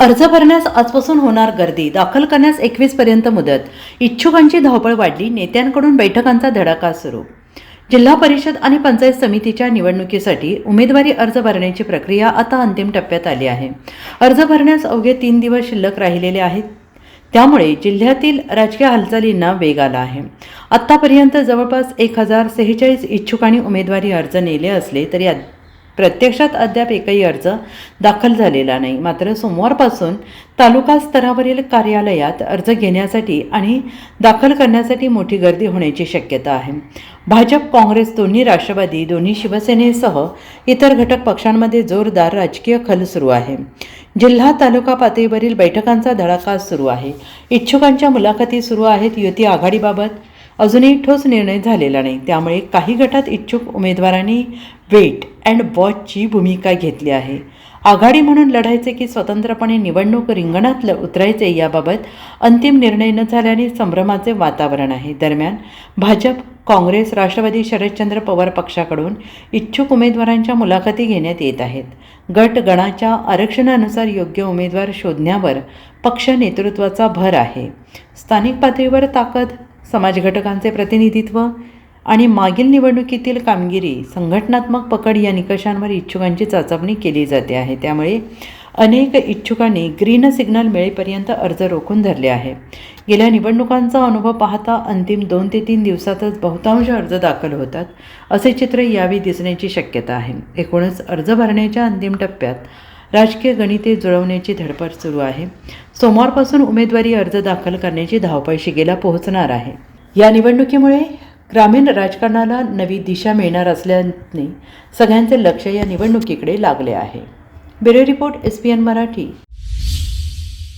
अर्ज भरण्यास आजपासून होणार गर्दी. दाखल करण्यास एकवीस पर्यंत मुदत. इच्छुकांची धावपळ वाढली. नेत्यांकडून बैठकांचा धडाका सुरू. जिल्हा परिषद आणि पंचायत समितीच्या निवडणुकीसाठी उमेदवारी अर्ज भरण्याची प्रक्रिया आता अंतिम टप्प्यात आली आहे. अर्ज भरण्यास अवघे तीन दिवस शिल्लक राहिलेले आहेत. त्यामुळे जिल्ह्यातील राजकीय हालचालींना वेग आला आहे. आत्तापर्यंत जवळपास एक हजार सेहेचाळीस इच्छुकांनी उमेदवारी अर्ज नेले असले तरी प्रत्यक्षात अद्याप एकही अर्ज दाखल झालेला नाही. मात्र सोमवारपासून तालुका स्तरावरील कार्यालयात अर्ज घेण्यासाठी आणि दाखल करण्यासाठी मोठी गर्दी होण्याची शक्यता आहे. भाजप काँग्रेस दोन्ही राष्ट्रवादी दोन्ही शिवसेनेसह इतर घटक पक्षांमध्ये जोरदार राजकीय खल सुरू आहे. जिल्हा तालुका पातळीवरील बैठकांचा धडाका सुरू आहे. इच्छुकांच्या मुलाखती सुरू आहेत. युती आघाडीबाबत अजूनही ठोस निर्णय झालेला नाही. त्यामुळे काही गटात इच्छुक उमेदवारांनी वेट अँड वॉचची भूमिका घेतली आहे. आघाडी म्हणून लढायचे की स्वतंत्रपणे निवडणूक रिंगणात उतरायचे याबाबत अंतिम निर्णय न झाल्याने संभ्रमाचे वातावरण आहे. दरम्यान भाजप काँग्रेस राष्ट्रवादी शरदचंद्र पवार पक्षाकडून इच्छुक उमेदवारांच्या मुलाखती घेण्यात येत आहेत. गट गणाच्या आरक्षणानुसार योग्य उमेदवार शोधण्यावर पक्ष नेतृत्वाचा भर आहे. स्थानिक पातळीवर ताकद समाजघटकांचे प्रतिनिधित्व आणि मागील निवडणुकीतील कामगिरी संघटनात्मक पकड या निकषांवर इच्छुकांची चाचपणी केली जाते आहे. त्यामुळे अनेक इच्छुकांनी ग्रीन सिग्नल मिळेपर्यंत अर्ज रोखून धरले आहे. गेल्या निवडणुकांचा अनुभव पाहता अंतिम दोन ते तीन दिवसातच बहुतांश अर्ज दाखल होतात असे चित्र यावेळी दिसण्याची शक्यता आहे. एकूणच अर्ज भरण्याच्या अंतिम टप्प्यात राजकीय गणिते जुळवण्याची धडपड सुरू आहे. सोमवारपासून उमेदवारी अर्ज दाखल करण्याची धावपळ शिगेला पोहोचणार आहे. या निवडणुकीमुळे ग्रामीण राजकारणाला नवी दिशा मिळणार असल्याने सगळ्यांचे लक्ष या निवडणुकीकडे लागले आहे. Bureau report S P N Marathi.